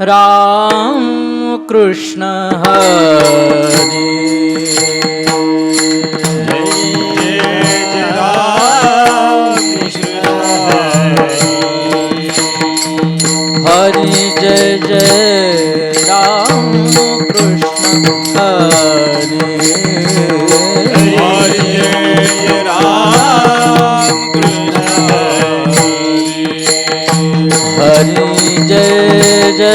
राम कृष्ण हरी। हरी जय जय राम कृष्ण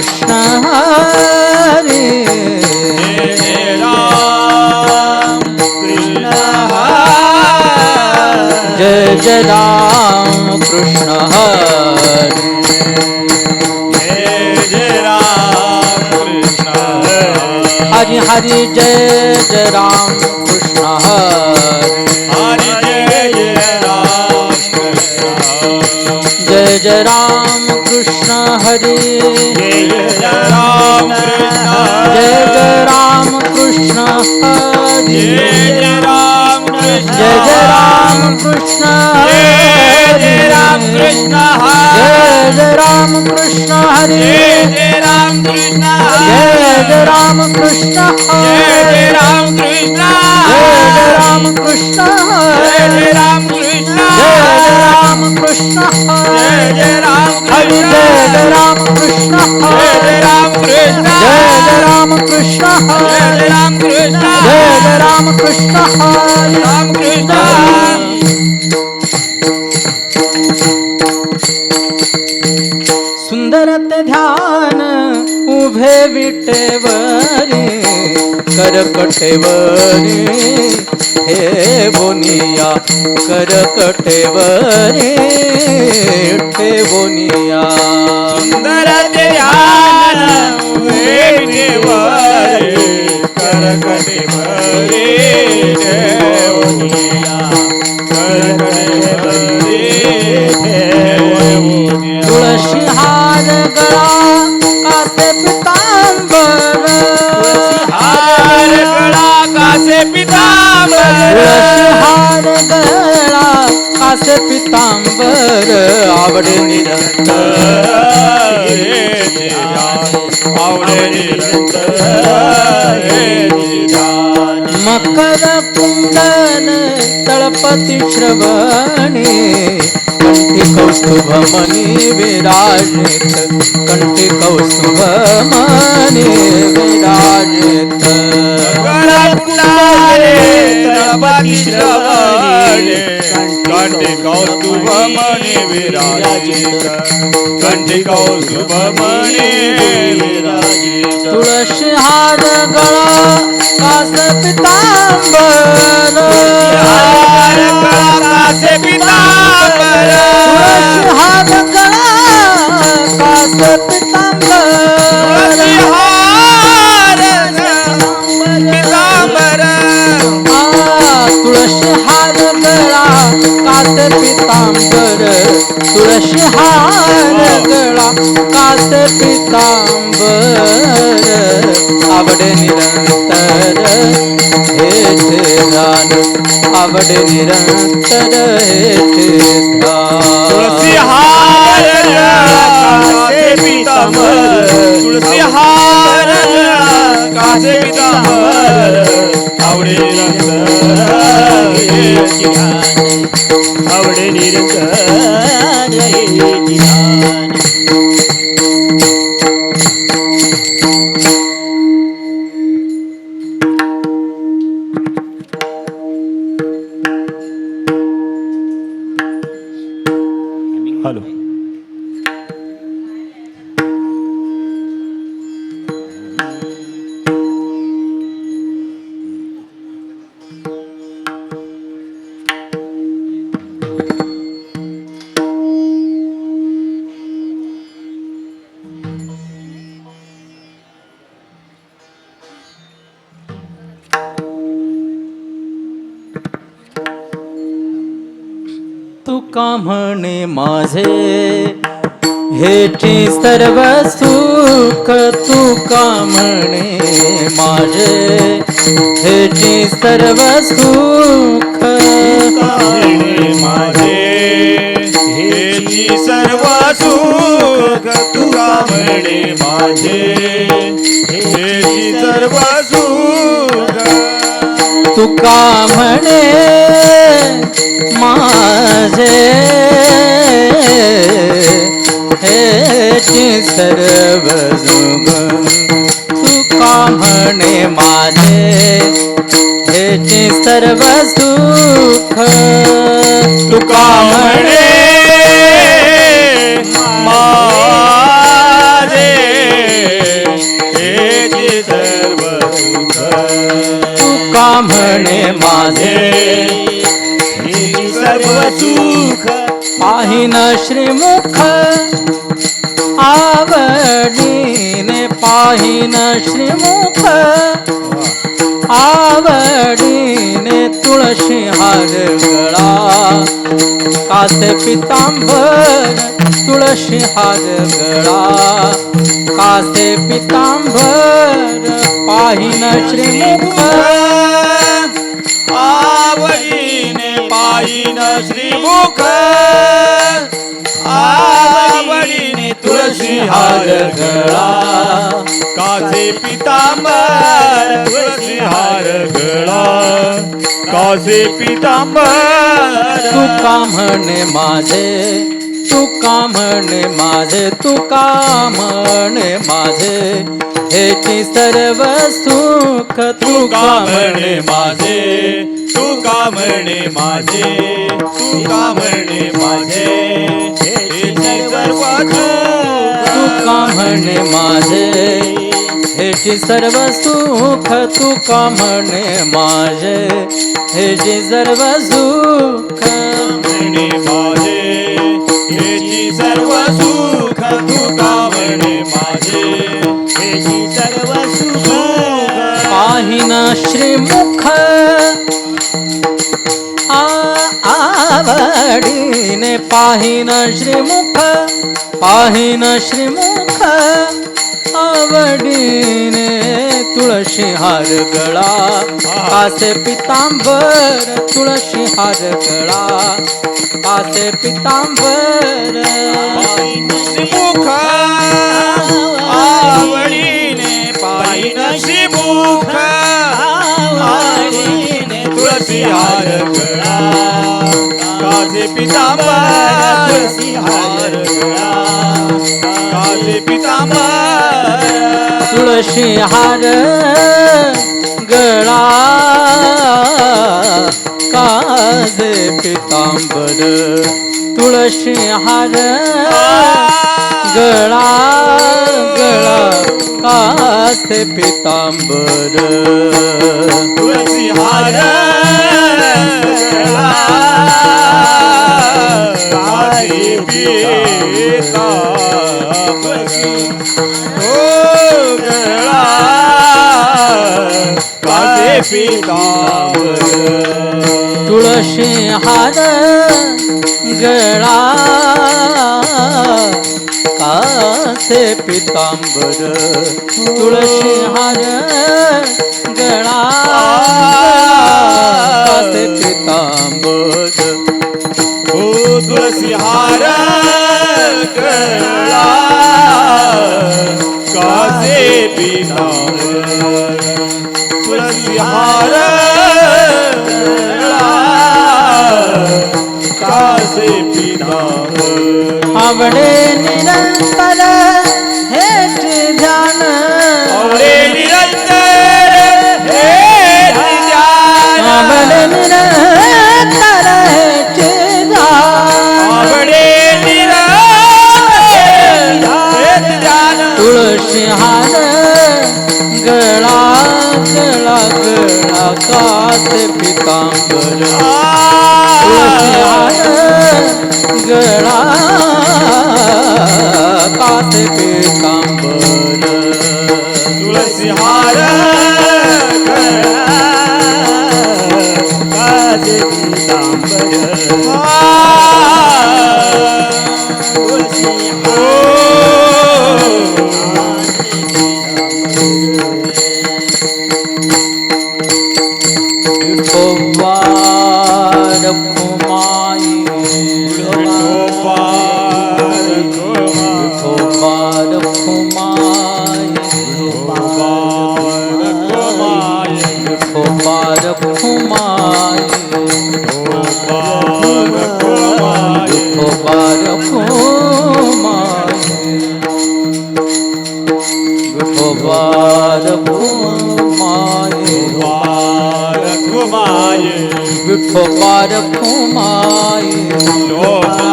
कृष्ण हरी जय जय राम कृष्ण हरे। हरि हरि जय जय राम कृष्ण हरे। जय जय राम कृष्ण हरि जय जय राम कृष्ण हरि जय जय राम कृष्ण हरि जय जय राम कृष्ण हरि जय जय राम कृष्ण हरि जय जय राम कृष्ण हरि जय जय राम कृष्ण हरि जय जय राम कृष्ण कृष्ण जय राम हरी जय जय राम कृष्ण जय राम कृष्ण जय जय राम कृष्ण जय जय राम कृष्ण जय जय राम कृष्ण राम कृष्ण सुंदर ध्यान उभे विटेवरी करकटेवरे हे बोनिया करकटेवरे ठेवोनिया सुंदर देवा करकटेव कासे पितांबर आवडे निरंतर. मकर पुंडन तळपती श्रवणे कंठी कौस्तुभ मनी विराजित कंठी कौस्तुभ मणी विराजित कंठी कौस्तुभ मणि विराजित. कंठी कौस्तुभ मणि विराजित. तुळशी हार गळा कास पितांबर. हार गळा कासे पितांबर. तुळशी हार गळा तुळशी गळा कास पितांबर आवडे निरंतर हे दान आवडे निरंतर हे तुळशी हार तुळशी हार माझे पितांबर आवडे आवडे निरंजन का म्हणे माझे? हेची सर्व सुख तू का म्हणे माझे? हेची सर्व सुख माझे? हेची सर्व सुख तुका म्हणे माझे? हेची सर्व सुख तुका म्हणे माझे हे सर्व जुग तुका म्हणे माझे हेची सर्व सुख तुका म्हणे माझे हेची सर्व म्हणे माझे. सर्व सुख पाहिन श्रीमुख. आवडीने पाहिन श्रीमुख. आवडीने तुळशी हार गळा. कासे पितांबर तुळशी हार गळा. कासे पितांबर पाहिन श्रीमुख. आवडीने पायीन श्रीमुख. आवडीने तुळशी हार गळा. काचे पितांबर तुळशी हार गळा. काचे पितांबर तुका म्हणे माझे तुका म्हणे माझे तुका म्हणे माझे. हेची सर्व सुख तू का म्हणे माझे. तुका म्हणे माझे. तुका म्हणे माझे. हेची सर्व तुका म्हणे माझे. हेची सर्व सुख तुका म्हणे माझे. हेची सर्व सुख श्रीमुख आ आवडीने पाहिन श्रीमुख पाहिन श्रीमुख आवडीने तुळशी हार गळा. आसे पितांबर तुळशी हार गळा. आसे पितांबर श्रीमुख आवडीने पायीन सिंहार तुळशी गळा पितांबर तुळशी हार गळा काचे पितांबर तुळशी हार गळा काजे पितांबर तुळशी हार गळा गळा कासे पितांबर तुळशी हार तुळशी हार गळा कासे पितांबर तुळशी हार गळा कासे पितांबर. ओ तुळशी हार गळा काचे कासे तुळशी आवडे तुलसी विठोबा रखुमाई विठोबा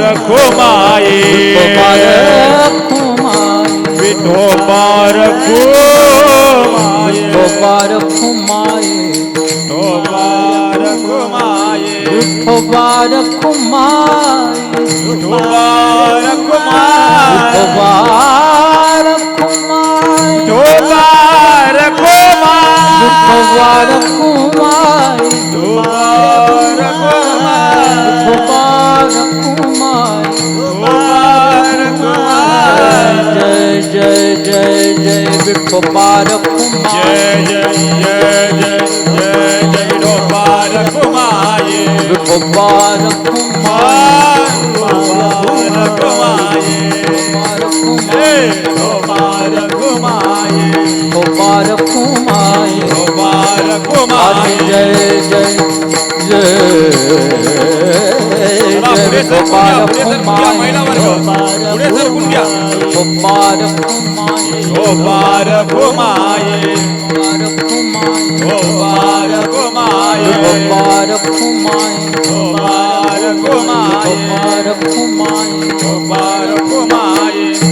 रखुमाई विठोबा रखुमाई विठोबा रखुमाई विठोबा रखुमाई कुमार कुमार कुमार कुमार कुमार कुमार जय जय जय गोपाल कुमार। गोपाल कुमार गोपाल कुमार गोपाल मुबारक हुमायूं मुबारक हुमायूं मुबारक हुमायूं मुबारक हुमायूं